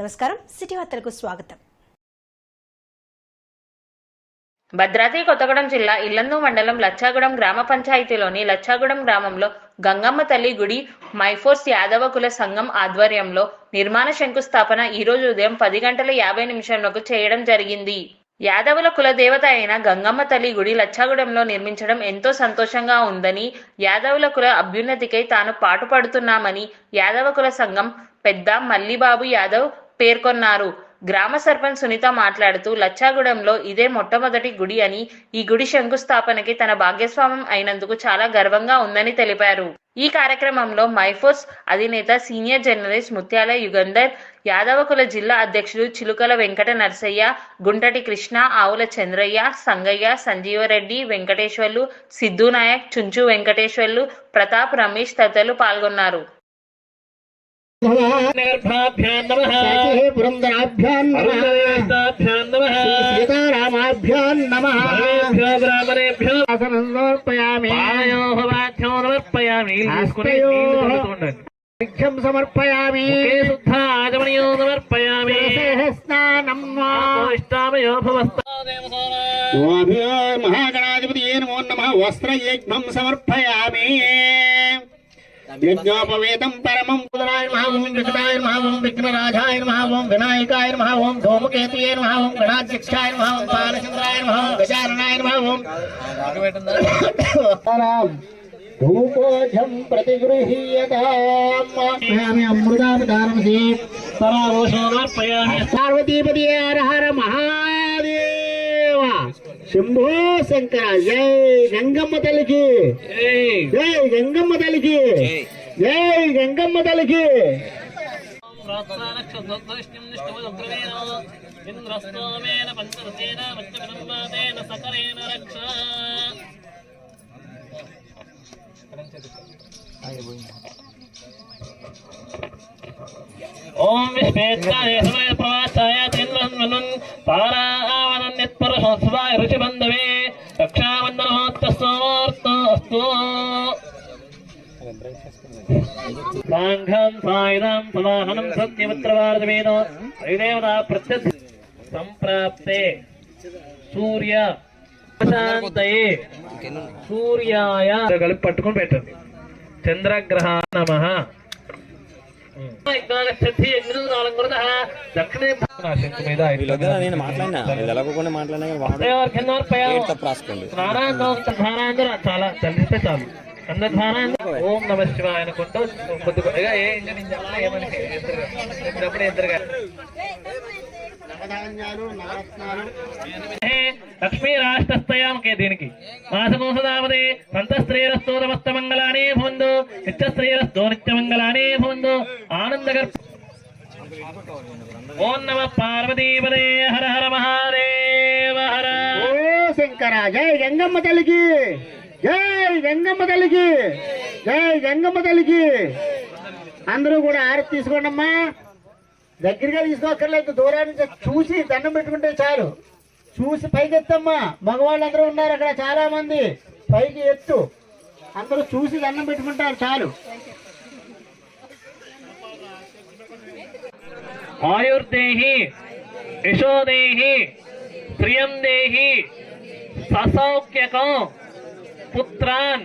నమస్కారం. సిటీ వార్తలకు స్వాగతం. భద్రాద్రి కొత్తగూడెం జిల్లా ఇల్లందు మండలం లచ్చాగూడెం గ్రామ పంచాయతీలోని లచ్చాగూడెం గ్రామంలో గంగమ్మ తల్లి గుడి మైఫోర్స్ యాదవ కుల సంఘం ఆధ్వర్యంలో నిర్మాణ శంకుస్థాపన ఈ రోజు ఉదయం పది గంటల యాభై నిమిషంలకు చేయడం జరిగింది. యాదవుల కుల దేవత అయిన గంగమ్మ తల్లి గుడి లచ్చాగూడెంలో నిర్మించడం ఎంతో సంతోషంగా ఉందని యాదవుల కుల అభ్యున్నతికై తాను పాటుపడుతున్నామని యాదవ కుల సంఘం పెద్ద మల్లిబాబు యాదవ్ పేర్కొన్నారు. గ్రామ సర్పంచ్ సునీత మాట్లాడుతూ లచ్చాగూడెంలో ఇదే మొట్టమొదటి గుడి అని ఈ గుడి శంకుస్థాపనకి తన భాగస్వామ్యం అయినందుకు చాలా గర్వంగా ఉందని తెలిపారు. ఈ కార్యక్రమంలో మైఫోర్స్ అధినేత సీనియర్ జర్నలిస్ట్ ముత్యాల యుగంధర్ యాదవకుల జిల్లా అధ్యక్షుడు చిలుకల వెంకట నర్సయ్య గుంటటి కృష్ణ ఆవుల చంద్రయ్య సంగయ్య సంజీవరెడ్డి వెంకటేశ్వర్లు సిద్ధునాయక్ చుంచు వెంకటేశ్వర్లు ప్రతాప్ రమేష్ తదితరులు పాల్గొన్నారు. पुरंदराभ्यां नमः सीतारामाभ्यां नमः ब्राह्मणेभ्यो समर्पयामि पादयोः वाक्यो समर्पयामि अर्घ्यं समर्पयामि शुद्धा आचमणीयो समर्पयामि स्नानं इष्टामयो भवस्तादेवसोऽभियो महागणाधिपतिये नमो नमः वस्त्रयज्ञं समर्पयामि సమర్పయామి యజ్ఞోపవేతం పరమం పుదరాయ నమః ఓం వికటాయ నమః ఓం విఘ్నరాజాయ నమః ఓం వినాయకాయ నమః ఓం ధూమకేతుయే నమః ఓం గణాధ్యక్షాయ నమః ఓం బాలచంద్రాయ నమః ఓం గజాననాయ నమః ఓం ధూపోజం ప్రతిగృహీయతామి అమృతావతారమసి పరామోషో సమర్పయామి పార్వతీపతి హర హర మహాదేవ శంభో శంకర జై గంగమ్మ తల్లికి. జై. గంగమ్మ తల్లికి. జై. గంగమ్మ తల్లికి. ఇంద్రస్తోమేన పంచరసేన మచ్చవినంబాదేన సకరేణ రక్ష ఓం విశ్వేత్యాయ సమయ తిన్వన్మనున్ పారావనన్యత్పరశోత్సవాయ ఋషిబంధవే రక్షాబంధనోత్తస్తోర్తోస్తు సాంఘం సాయుధం సమాహనం సత్యమిత్రవారదమేనో త్రైదేవతా ప్రత్యర్థి సంప్రాప్తే సూర్య శాంతయే సూర్యాయ కలిపి పట్టుకుని పెట్టండి చంద్రగ్రహ నమ దక్షిణే శంకు మీద వీళ్ళొద్దు నేను మాట్లాడినా ఎలాగోకుండా మాట్లాడినా రాసుకోండి చాలా చాలు ఓం నమ శివాయ అనుకుంటూ కొద్ది కొద్దిగా ఏ ఏమని ఎదురుగా ఎదురుగా లక్ష్మీ రాష్ట్రస్తయామకే దీనికి. సంతస్త్రీరస్తో నమస్త మంగళానే భవంతు నిత్యస్త్రీరస్తో నిత్యమంగళానే భవంతు. ఆనందగర్ ఓం నమ పార్వతీపదే హర హర మహాదేవ హర. ఓ శంకర జై గంగమ్మ తల్లికి. జై గంగమ్మ తల్లికి. జై గంగమ్మ తల్లికి. అందరూ కూడా ఆరతి తీసుకోండి అమ్మా దగ్గరగా తీసుకోక్కర్లేదు దూరం నుంచి చూసి దండం పెట్టుకుంటే చాలు. చూసి పైకి ఎత్తమ్మా. మగవాళ్ళందరూ ఉన్నారు అక్కడ చాలా మంది పైకి ఎత్తు. అందరూ చూసి దండం పెట్టుకుంటారు చాలు. ఆయుర్దేహి యశోదేహి ప్రియం దేహి ససౌఖ్యకం పుత్రాన్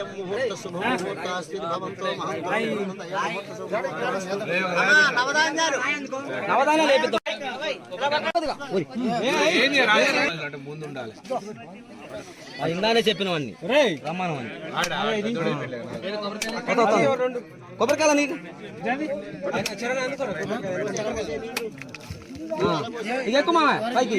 అయం ముహూర్త శుభముహూర్తాస్తి భవంతో ఇందానే చెప్పినవన్నీ రమ్మనవన్నీ కొబ్బరికాయల నీకు ఎక్కువ మామ పైకి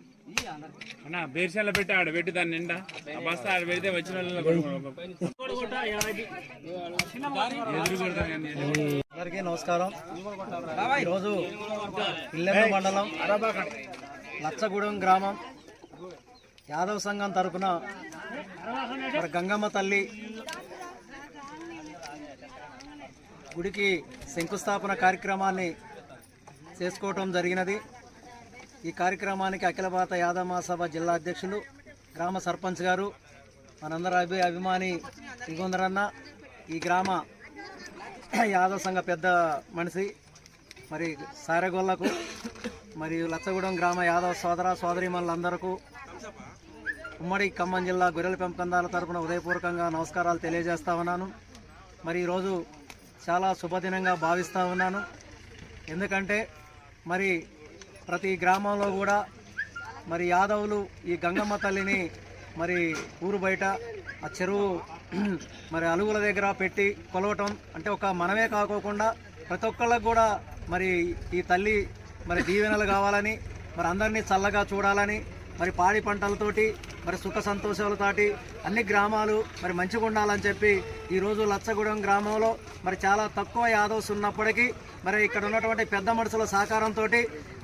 అన్న బేర్షాల పెట్టి ఆడ పెట్టి దాన్ని నిండా. ఆ బస్తా ఆడ పెడితే వచ్చిన అందరికీ నమస్కారం. ఈరోజు ఇల్లెమ్మ మండలం లచ్చగూడెం గ్రామం యాదవ్ సంఘం తరపున మరి గంగమ్మ తల్లి గుడికి శంకుస్థాపన కార్యక్రమాన్ని చేసుకోవటం జరిగినది. ఈ కార్యక్రమానికి అఖిల భారత యాదవ మహాసభ జిల్లా అధ్యక్షులు గ్రామ సర్పంచ్ గారు మనందరి అభి అభిమాని ఇగొందరన్న ఈ గ్రామ యాదవ్ సంఘ పెద్ద మనిషి మరి సారెగొల్లకు మరియు లచ్చగూడెం గ్రామ యాదవ సోదర సోదరిమణులందరకు ఉమ్మడి ఖమ్మం జిల్లా గొర్రెల పెంపకందాల తరపున ఉదయపూర్వకంగా నమస్కారాలు తెలియజేస్తా ఉన్నాను. మరి ఈరోజు చాలా శుభదినంగా భావిస్తూ ఉన్నాను. ఎందుకంటే మరి ప్రతి గ్రామంలో కూడా మరి యాదవులు ఈ గంగమ్మ తల్లిని మరి ఊరు బయట ఆ చెరువు మరి అలుగుల దగ్గర పెట్టి కొలవటం అంటే ఒక మనమే కాకోకుండా ప్రతి ఒక్కళ్ళకు కూడా మరి ఈ తల్లి మరి దీవెనలు కావాలని మరి అందరినీ చల్లగా చూడాలని మరి పాడి పంటలతోటి మరి సుఖ సంతోషాలతోటి అన్ని గ్రామాలు మరి మంచిగా ఉండాలని చెప్పి ఈరోజు లచ్చగూడెం గ్రామంలో మరి చాలా తక్కువ యాదవ్స్ ఉన్నప్పటికీ మరి ఇక్కడ ఉన్నటువంటి పెద్ద మనుషుల సహకారంతో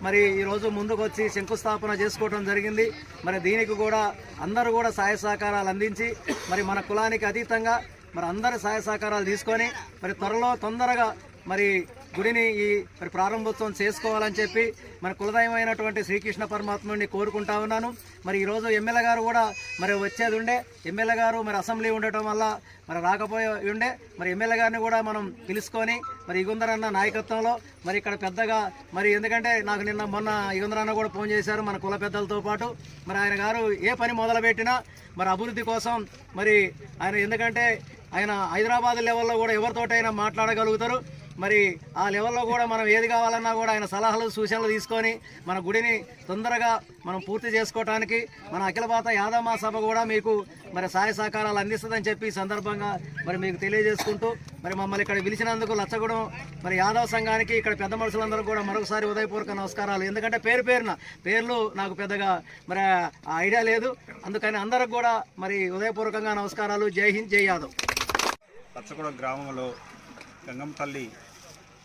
మరి ఈరోజు ముందుకు వచ్చి శంకుస్థాపన చేసుకోవడం జరిగింది. మరి దీనికి కూడా అందరూ కూడా సహాయ సహకారాలు అందించి మరి మన కులానికి అతీతంగా మరి అందరి సహాయ సహకారాలు తీసుకొని మరి త్వరలో తొందరగా మరి గుడిని ఈ మరి ప్రారంభోత్సవం చేసుకోవాలని చెప్పి మన కులదైవమైనటువంటి శ్రీకృష్ణ పరమాత్ముడిని కోరుకుంటా ఉన్నాను. మరి ఈరోజు ఎమ్మెల్యే గారు కూడా మరి వచ్చేది ఉండే. ఎమ్మెల్యే గారు మరి అసెంబ్లీ ఉండటం వల్ల మరి రాకపోయి ఉండే. మరి ఎమ్మెల్యే గారిని కూడా మనం పిలుచుకొని మరి ఇగుందరన్న నాయకత్వంలో మరి ఇక్కడ పెద్దగా మరి ఎందుకంటే నాకు నిన్న మొన్న ఇగుందరన్న కూడా ఫోన్ చేశారు మన కుల పెద్దలతో పాటు. మరి ఆయన గారు ఏ పని మొదలుపెట్టినా మరి అభివృద్ధి కోసం మరి ఆయన ఎందుకంటే ఆయన హైదరాబాద్ లెవెల్లో కూడా ఎవరితోటైనా మాట్లాడగలుగుతారు. మరి ఆ లెవెల్లో కూడా మనం ఏది కావాలన్నా కూడా ఆయన సలహాలు సూచనలు తీసుకొని మన గుడిని తొందరగా మనం పూర్తి చేసుకోవడానికి మన అఖిల భారత యాదవ మహాసభ కూడా మీకు మరి సహాయ సహకారాలు అందిస్తుందని చెప్పి సందర్భంగా మరి మీకు తెలియజేసుకుంటూ మరి మమ్మల్ని ఇక్కడ పిలిచినందుకు లచ్చగూడెం మరి యాదవ సంఘానికి ఇక్కడ పెద్ద మనుషులందరూ కూడా మరొకసారి ఉదయపూర్వక నమస్కారాలు. ఎందుకంటే పేరు పేరున పేర్లు నాకు పెద్దగా మరి ఐడియా లేదు. అందుకని అందరికి కూడా మరి ఉదయపూర్వకంగా నమస్కారాలు. జై హింద్ జై యాదవ్. పచ్చగూడ గ్రామంలో గంగం తల్లి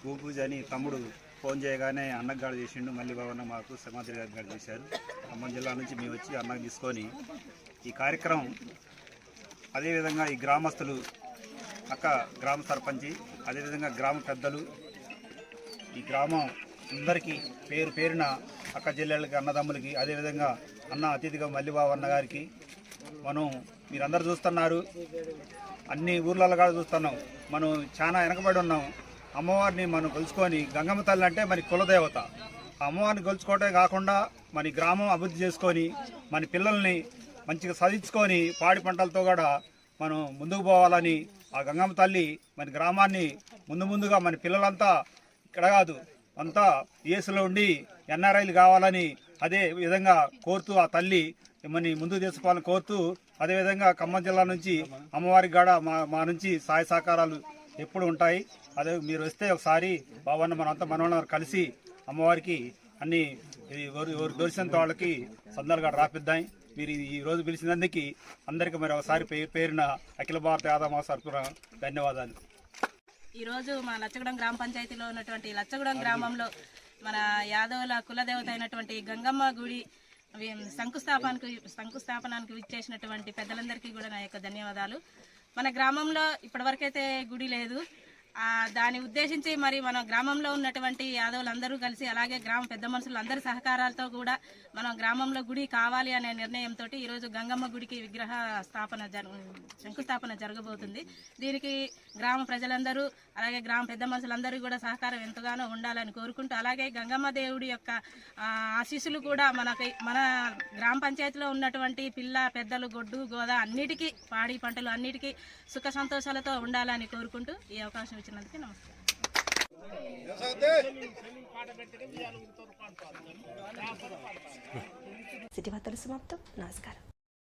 భూపూజ అని తమ్ముడు ఫోన్ చేయగానే అన్నగాడు చేసిండు. మళ్ళీ బాబన్న మాకు సమాధి గారు చేశారు. ఖమ్మం జిల్లా నుంచి మేము వచ్చి అన్నకు తీసుకొని ఈ కార్యక్రమం అదేవిధంగా ఈ గ్రామస్తులు అక్క గ్రామ సర్పంచి అదేవిధంగా గ్రామ పెద్దలు ఈ గ్రామం అందరికీ పేరు పేరున అక్క జిల్లాలకి అన్నదమ్ములకి అదేవిధంగా అన్న అతిథిగా మల్లిబాబు అన్న గారికి మనం మీరందరూ చూస్తున్నారు. అన్ని ఊర్లలో కూడా చూస్తున్నాం. మనం చాలా వెనకబడి ఉన్నాం. అమ్మవారిని మనం కొలుచుకొని గంగమ్మ తల్లి అంటే మరి కులదేవత. ఆ అమ్మవారిని కొలుచుకోవటమే కాకుండా మన గ్రామం అభివృద్ధి చేసుకొని మన పిల్లల్ని మంచిగా చదివించుకొని పాడి పంటలతో కూడా మనం ముందుకు పోవాలని ఆ గంగమ్మ తల్లి మన గ్రామాన్ని ముందు ముందుగా మన పిల్లలంతా ఇక్కడ కాదు అంతా ఏసులో ఉండి ఎన్ఆర్ఐలు కావాలని అదే విధంగా కోరుతూ ఆ తల్లి మిమ్మల్ని ముందుకు తీసుకోవాలని కోరుతూ అదేవిధంగా ఖమ్మం జిల్లా నుంచి అమ్మవారికి కూడా మా మా నుంచి సహాయ సహకారాలు ఎప్పుడు ఉంటాయి. అదే మీరు వస్తే ఒకసారి బాబన్న మనంతా మనవాళ్ళం కలిసి అమ్మవారికి అన్ని ఈ ఎవరు ఎవరు వాళ్ళకి సందర్గా రాపిద్దాం. మీరు ఈ- రోజు పిలిచినందుకు అందరికీ మరి ఒకసారి పేరు పేరున అఖిల భారత యాదవ సర్పుర ధన్యవాదాలు. ఈరోజు మా లచ్చగూడెం గ్రామ పంచాయతీలో ఉన్నటువంటి లచ్చగూడెం గ్రామంలో మన యాదవుల కులదేవత అయినటువంటి గంగమ్మ గుడి శంకుస్థాపనకు శంకుస్థాపనానికి విచ్చేసినటువంటి పెద్దలందరికీ కూడా నా యొక్క ధన్యవాదాలు. మన గ్రామంలో ఇప్పటివరకైతే గుడి లేదు. దాన్ని ఉద్దేశించి మరి మన గ్రామంలో ఉన్నటువంటి యాదవులందరూ కలిసి అలాగే గ్రామ పెద్ద మనుషులు అందరి సహకారాలతో కూడా మనం గ్రామంలో గుడి కావాలి అనే నిర్ణయంతో ఈరోజు గంగమ్మ గుడికి విగ్రహ స్థాపన జరు శంకుస్థాపన జరగబోతుంది. దీనికి గ్రామ ప్రజలందరూ అలాగే గ్రామ పెద్ద మనుషులందరూ కూడా సహకారం ఎంతగానో ఉండాలని కోరుకుంటూ అలాగే గంగమ్మ దేవుడి యొక్క ఆశీస్సులు కూడా మనకి మన గ్రామ పంచాయతీలో ఉన్నటువంటి పిల్ల పెద్దలు గొడ్డు గోద అన్నిటికీ పాడి పంటలు అన్నిటికీ సుఖ సంతోషాలతో ఉండాలని కోరుకుంటూ ఈ అవకాశం ఇచ్చినందుకు నమస్కారం. సిటీ వార్తలు సమాప్తం. నమస్కారం.